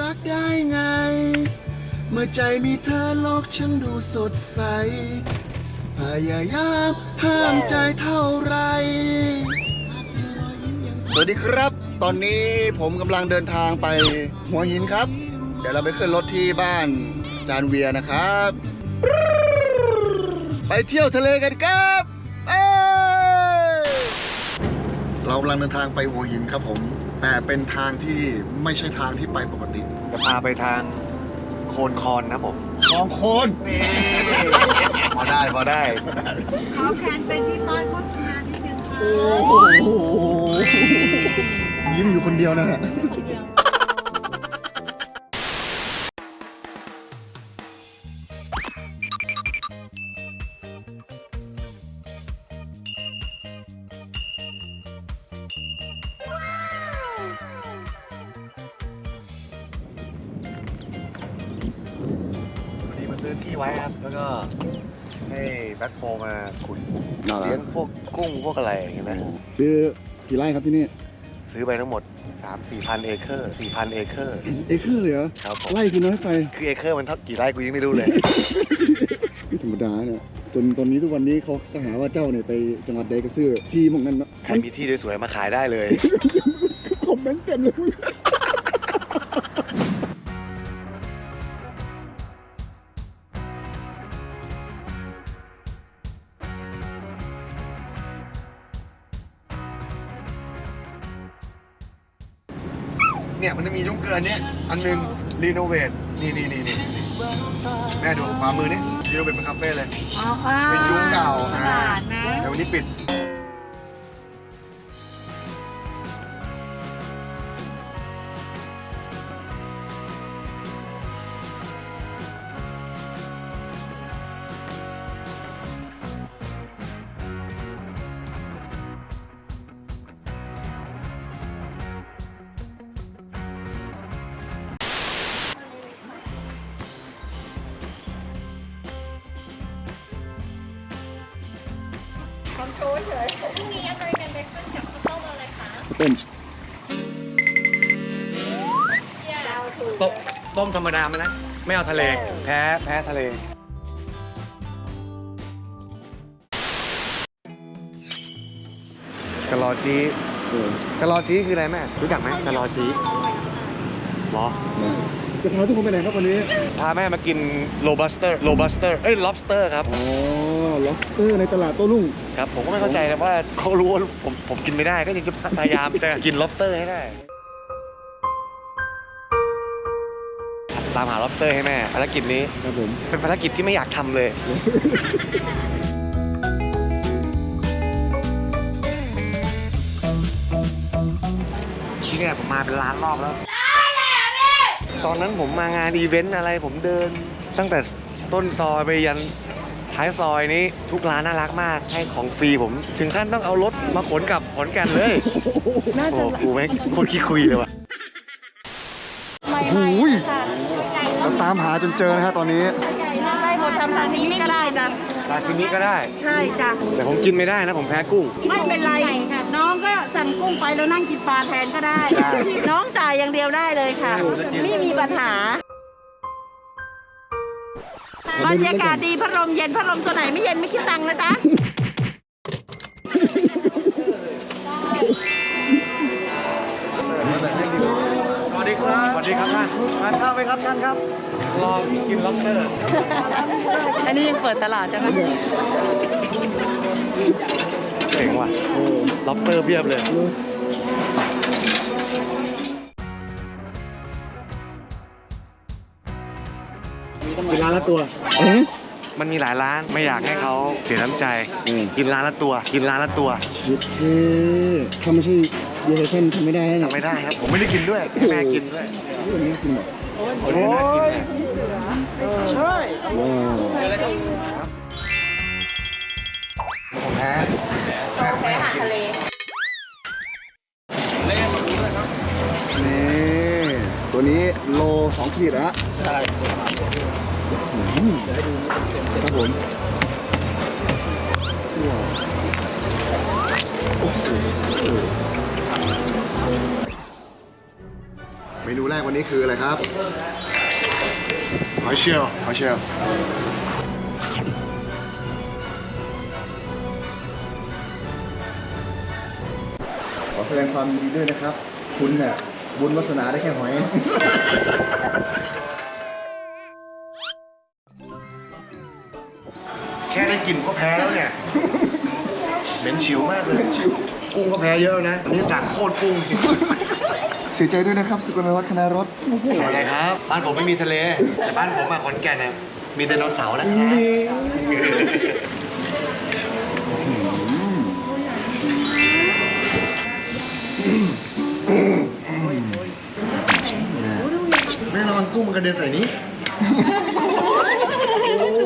รักได้ไง เมื่อใจมีเธอโลกช่างดูสดใส พยายามห้ามใจเท่าไร สวัสดีครับ ตอนนี้ผมกำลังเดินทางไปหัวหินครับ เดี๋ยวเราไปขึ้นรถที่บ้านจานเวียนะครับ ไปเที่ยวทะเลกันครับเเรากำลังเดินทางไปหัวหินครับผม แต่เป็นทางที่ไม่ใช่ทางที่ไปปกติ จะพาไปทางโคนคอนนะผมคลองโคนพอได้พอได้ ขอแผนเป็นที่ป้ายโฆษณานิดนึงค่ะ โอ้โหยิ้มอยู่คนเดียวนะฮะ ที่ไว้ครับ แล้วก็ให้แบ็คโฮมาขุดน่ารัเลี้ยกงพวกกุ้งพวกอะไรอย่างเงี้ยนะ ซื้อกี่ไร่ครับที่นี่ซื้อไปทั้งหมด 3 4พันเอเคอร์4พันเอเคอร์เอเคอร์เลยเหรอครับผมไร่คือน้อยไปคือเอเคอร์มันเท่ากี่ไร่กูยังไม่รู้เลย ไม่ธรรมดาเนี่ยจนตอนนี้ทุกวันนี้เขาก็หาว่าเจ้าเนี่ยไปจังหวัดใดก็ซื้อที่หมองนั้นเนาะใครมีที่สวยๆมาขายได้เลย คอมเมนต์เต็มเลย เนี่ยมันจะมียุ้งเกลือเนี่ยอันหนึงรีโนเวทนี่นี่นี่นี่แม่ดูขวามือนี่รีโนเวทเป็นคาเฟ่เลยอ๋ออ่าเป็นยุ้งเก่าตลาดนะแต่วันนี้ปิดต้มต้มต้มธรรมดาไหมนะ ไม่เอาทะเล แพ้แพ้ทะเล กะลอจีเออกะลอจีคืออะไรแม่ รู้จักไหมกะลอจีหรอนะ จะพาทุกคนไปไหนครับวันนี้ พาแม่มากินโ o บัสเตอร์โ o บัสเตอร์เอ้ย lobster ครับ อ๋อ lobster ในตลาดโต้รุ่ง ครับ ผมก็ไม่เข้าใจนะว่าเขารู้ว่าผมผมกินไม่ได้ก็ยังจะพยายามจะกิน lobster ให้ได้ ตามหา lobster ให้แม่ภารกิจนี้ครับผม เป็นภารกิจที่ไม่อยากทำเลย ที่เนี่ยผมมาเป็นล้านรอบแล้ว ตอนนั้นผมมางานอีเวนต์อะไรผมเดิน ตั้งแต่ต้นซอยไปยันท้ายซอยนี้ทุกร้านน่ารักมากให้ของฟรีผม ถึงขั้นต้องเอารถมาขนกลับขอนแก่นเลยน่าโอ้จะโหกูแม่งโคตรขี้คุยเลยว่ะไม่โอ้ไม่ยค่ะเราตามหาจนเจอนะฮะตอนนี้ได้หมดทำทางนี้ก็ได้จ้ะซาซิมิก็ได้ ใช่จ้ะแต่ผมกินไม่ได้นะผมแพ้กุ้ง ไม่เป็นไรน้องก็ สั่งกุ้งไปแล้วนั่งกินปลาแทนก็ได้ได้น้องจ่ายอย่างเดียวได้เลยค่ะโอ้โหจะกินไม่มีปัญหาบรรยากาศดีพัดลมเย็นพัดลมตัวไหนไม่เย็นไม่คิดตังค์นะจ๊ะสวัสดีครับสวัสดีครับท่านทานข้าวไหมครับท่านครับรอกินล็อบสเตอร์อันนี้ยังเปิดตลาดใช่ไหม เจ๋งว่ะล็อบสเตอร์เพียบเลยกินร้านละตัวเอ๊ะมันมีหลายร้านไม่อยากให้เขาเสียน้ำใจ อืม กินร้านละตัว กินร้านละตัวชิดเท่ถ้าไม่ใช่เยเชั่นทำไม่ได้นะทำไม่ได้ครับ ผมไม่ได้กินด้วยให้แม่กินด้วยเรื่องนี้กินหมดโอ้ยน่ากินนะว้าว ผมแพ้แพ้อาหารทะเลนี่ตัวนี้โลสองขีดนะฮะใช่อืมครับผมว้าวโอ้โหเมนูแรกวันนี้คืออะไรครับหอยเชลล์หอยเชลล์ แสดงความยินดีด้วยนะครับ คุณเนี่ยบุญวาสนาได้แค่หอย แค่ได้กลิ่นก็แพ้แล้วเนี่ย เหม็นฉิวมากเลยชิวกุ้งก็แพ้เยอะนะอันนี้สั่งโคตรกุ้งเสียใจด้วยนะครับ สุกลวัฒน์คณะรถอะไรครับ บ้านผมไม่มีทะเล แต่บ้านผมมาขอนแก่นเนี่ยมีไดโนเสาร์นะครับ กุ้งมันกระเด็นใส่นี้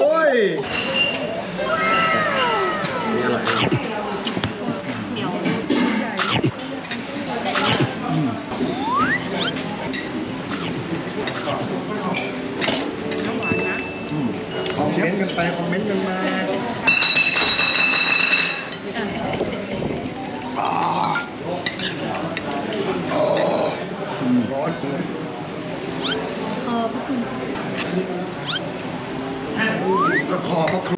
โอ้ย ก็คอพระคุ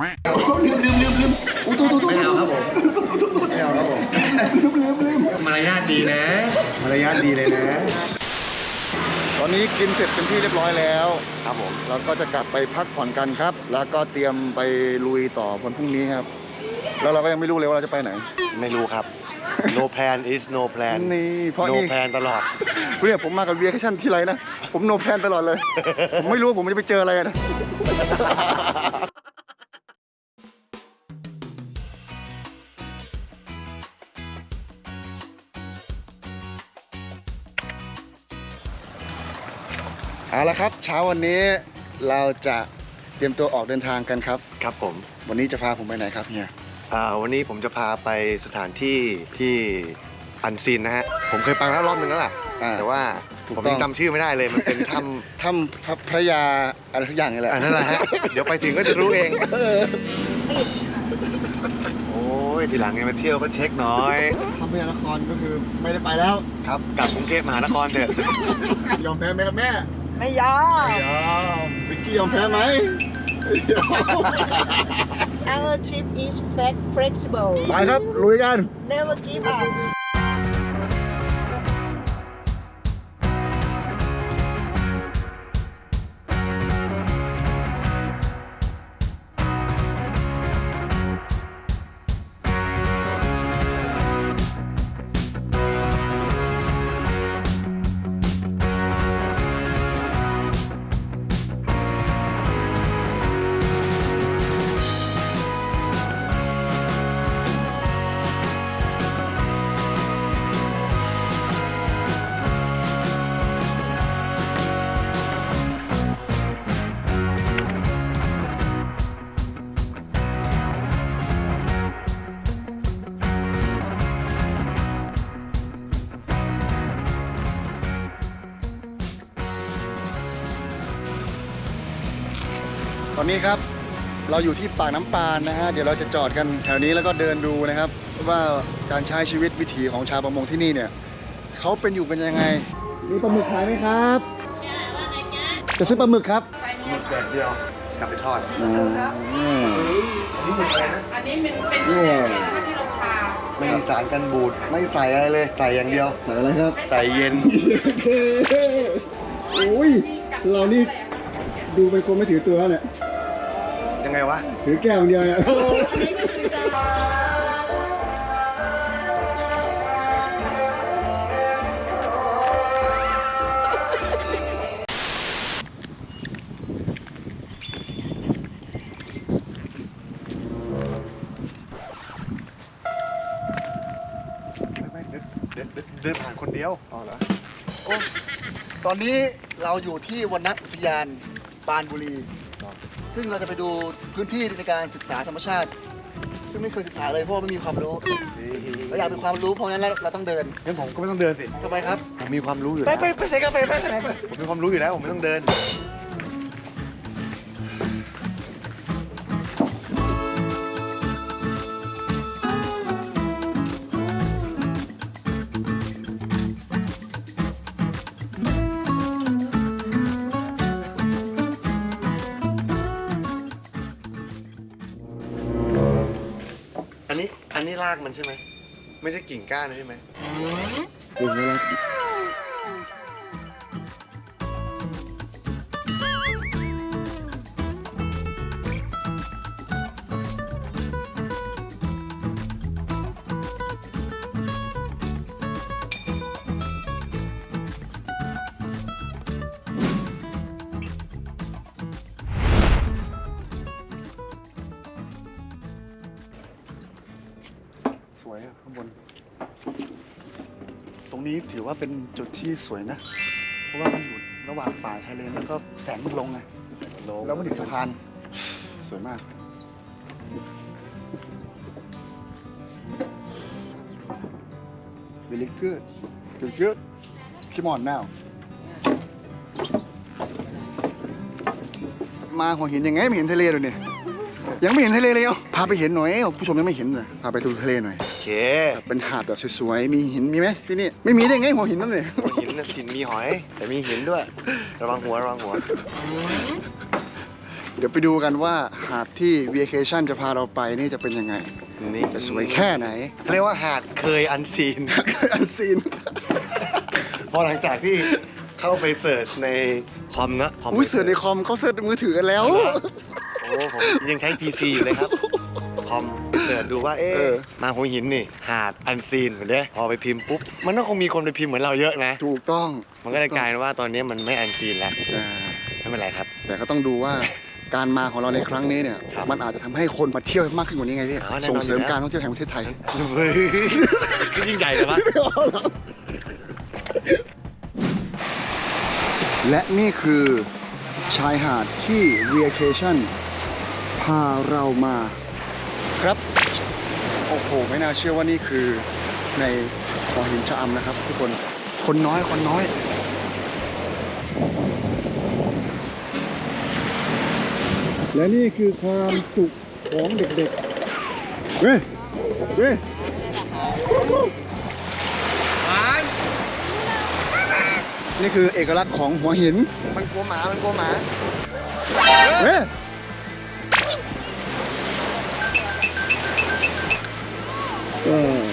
ณลืมลืมลืมลืมอู้ตู้ตู้ตู้ไม่เอาครับผมไม่เอาครับผมลืมลืมลืมมารยาทดีนะ มารยาทดีเลยนะ ตอนนี้กินเสร็จเป็นที่เรียบร้อยแล้วครับผมเราก็จะกลับไปพักผ่อนกันครับ แล้วก็เตรียมไปลุยต่อวันพรุ่งนี้ครับ แล้วเราก็ยังไม่รู้เลยว่าเราจะไปไหน ไม่รู้ครับ no plan is no plan นี่เพราะ no นี่ plan ตลอดเนี่ยผมมากับเวียแคชั่นที่ไรนะ ผมโนแพลนตลอดเลย ผมไม่รู้ว่าผมจะไปเจออะไรนะ ละครับ เช้าวันนี้เราจะเตรียมตัวออกเดินทางกันครับ ครับผมวันนี้จะพาผมไปไหนครับเฮียอ่าวันนี้ผมจะพาไปสถานที่ที่อันซีนนะฮะผมเคยไปแล้วรอบนึงแล้วล่ะ อ่า แต่ว่าถูกผมต้ยัองงจำชื่อไม่ได้เลยมันเป็นถ้ำถ้ำพระพระยาอะไรสักอย่างนี่แหละ อันนั้นแหละฮะเดี๋ยวไปถึงก็จะรู้เอง โอ้ยทีหลังไงมาเที่ยวก็เช็คหน่อยถ้ำพระยานครก็คือไม่ได้ไปแล้ว ครับกลับกรุงเทพมหานครเถอะ ยอมแพ้ไหมครับแม่ ไม่ยอมยอมวิกกี้ยอมแพ้ไหมยอม Our trip is fact flexible ไปครับ ลุยกัน never give up ตอนนี้ครับเราอยู่ที่ปากน้ำปานนะฮะเดี๋ยวเราจะจอดกันแถวนี้แล้วก็เดินดูนะครับ ว่าการใช้ชีวิตวิถีของชาวประมงที่นี่เนี่ยเขาเป็นอยู่กันยังไง มีปลาหมึกขายไหมครับ จะซื้อปลาหมึกครับหมึกแดดเดียวกลับไปทอดอ่าอันนี้หมึกอะไรนะอันนี้เป็นเป็นเนี่ยที่เราทาไม่มีสารกันบูดไม่ใส่อะไรเลยใส่อย่างเดียว ใส่อะไรครับ ใส่เย็นโอเคโอ้ยเรานี่ดูเป็นคนไม่ถือตัวเนี่ยยัง ไงวะ ถือแก้วอย่างเดียวเนี่ยไม่เดินเดินเดินผ่านคนเดียวอ๋อเหรอโอ้ตอนนี้เราอยู่ที่วรรณอุทยานปรานบุรี ซึ่งเราจะไปดูพื้นที่ในการศึกษาธรรมชาติ ซึ่งไม่เคยศึกษาเลยเพราะว่าไม่มีความรู้เราอยากมีความรู้เพราะฉะนั้นเราเราต้องเดินงั้นผมก็ไม่ต้องเดินสิทำไมครับผมมีความรู้อยู่ไปแล้วไปไปใส่กาแฟไปไปไปผมมีความรู้อยู่แล้วผมไม่ต้องเดินากมันใช่ไหม ไม่ใช่กิ่งก้านใช่ไหม ดูแล้วส วยอะข้างบน ตรงนี้ถือว่าเป็นจุดที่สวยนะ เพราะว่ามันอยู่ระหว่างป่าชายเลนแล้วก็แสงมันลงไงลงแล้วมันถึงสะพานสวยมาก Really good good good come on now มาหัวหินยังไงไม่เห็นทะเลเลยเนี่ย ยังไม่เห็นทะเลเลยเอาพาไปเห็นหน่อยผู้ชมยังไม่เห็นเลยพาไปดูทะเลหน่อย โอเคเป็นหาดแบบสวยๆ มีหินมีไหมที่นี่ ไม่มีได้ไงหัวหินนั่นเลยหินน่ะหินมีหอย แต่มีหินด้วย ระวังหัวระวังหัว เดี๋ยวไปดูกันว่าหาดที่ vacation จะพาเราไปนี่จะเป็นยังไง นี่จะสวยแค่ไหน เรียกว่าหาดเคยอันซีนอันซีน พอหลังจากที่เข้าไปเสิร์ชในคอมนะคอมอุ้ยเสิร์ชในคอมเขาเสิร์ชในมือถือกันแล้ว โอ้ผมยังใช้ PC อยู่เลยครับ คอมไปเสิร์ชดูว่าเอ๊ะเออ มาหัวหินนี่ หาดอันซีนเหมือนเด้พอไปพิมพ์ปุ๊บ มันต้องคงมีคนไปพิมพ์เหมือนเราเยอะนะ ถูกต้องมันก็เลยกลายเป็นว่าตอนนี้มันไม่อันซีนแล้วอ่าไม่เป็นไรครับ แต่ก็ต้องดูว่า การมาของเราในครั้งนี้เนี่ย ครับมันอาจจะทำให้คนมาเที่ยวมากขึ้นกว่านี้ไงพี่อ๋อแน่นอนส่งเสริมอยู่แล้วการท่องเที่ยวแห่งประเทศไทย เฮ้ยก็ยิ่งใหญ่เลยปะและนี่คือชายหาดที่ vacation พาเรามาครับ โอ้โห ไม่น่าเชื่อว่านี่คือในหัวหินชะอำนะครับ ทุกคน คนน้อย คนน้อย และนี่คือความสุขของเด็กๆเว้ยเว้ยนี่คือเอกลักษณ์ของหัวหิน มันกลัวหมา มันกลัวหมาเว้ย เออ